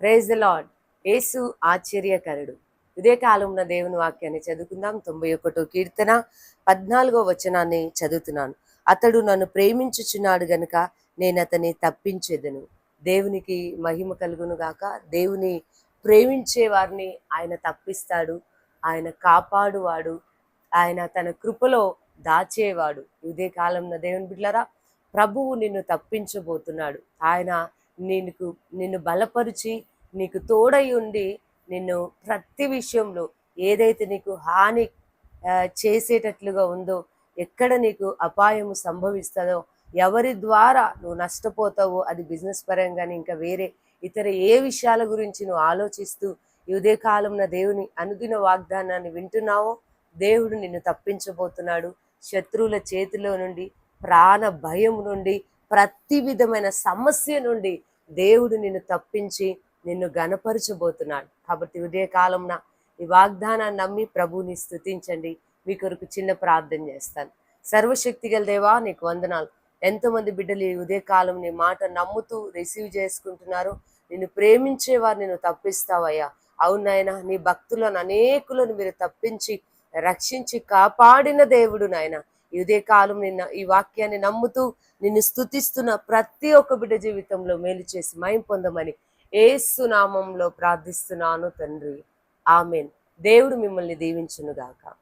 Praise the lord యేసు ఆశ్చర్యకరుడు. ఇదే కాలంలో దేవుని వాక్యాన్ని చదువుకుందాం. తొంభై ఒకటో కీర్తన పద్నాలుగో వచనాన్ని చదువుతున్నాను. అతడు నన్ను ప్రేమించుచున్నాడు గనుక నేను అతన్ని తప్పించేదను. దేవునికి మహిమ కలుగును గాక. దేవుని ప్రేమించే వారిని ఆయన తప్పిస్తాడు. ఆయన కాపాడువాడు. ఆయన తన కృపలో దాచేవాడు. ఇదే కాలంలో దేవుని బిడ్లరా ప్రభువు నిన్ను తప్పించబోతున్నాడు. ఆయన నీకు నిన్ను బలపరిచి నీకు తోడై ఉండి నిన్ను ప్రతి విషయంలో ఏదైతే నీకు హాని చేసేటట్లుగా ఉందో ఎక్కడ నీకు అపాయము సంభవిస్తుందో ఎవరి ద్వారా నువ్వు నష్టపోతావో అది బిజినెస్ పరంగా ఇంకా వేరే ఇతర ఏ విషయాల గురించి నువ్వు ఆలోచిస్తూ ఇదే కాలంన కాలంలో దేవుని అనుదిన వాగ్దానాన్ని వింటున్నావో దేవుడు నిన్ను తప్పించబోతున్నాడు. శత్రువుల చేతిలో నుండి ప్రాణ భయం నుండి ప్రతి విధమైన సమస్య నుండి దేవుడు నిన్ను తప్పించి నిన్ను గనపరచబోతున్నాడు కాబట్టి ఉదయకాలంన ఈ వాగ్దానాన్ని నమ్మి ప్రభుని స్తుతించండి. మీ కొరకు చిన్న ప్రార్థన చేస్తాను. సర్వశక్తి గల దేవా నీకు వందనాలు. ఎంతోమంది బిడ్డలు ఈ ఉదయకాలం నీ మాట నమ్ముతూ రిసీవ్ చేసుకుంటున్నారు. నిన్ను ప్రేమించేవారు నేను తప్పిస్తావయ్యా. అవునాయన నీ భక్తులను అనేకులను మీరు తప్పించి రక్షించి కాపాడిన దేవుడు నాయన. ఇదే కాలం నిన్న ఈ వాక్యాన్ని నమ్ముతూ నిన్ను స్తుతిస్తున్న ప్రతి ఒక్క బిడ్డ జీవితంలో మేలు చేసి మయం పొందమని ఏసునామంలో ప్రార్థిస్తున్నాను తండ్రి. ఆమెన్. దేవుడు మిమ్మల్ని దీవించునుగాక.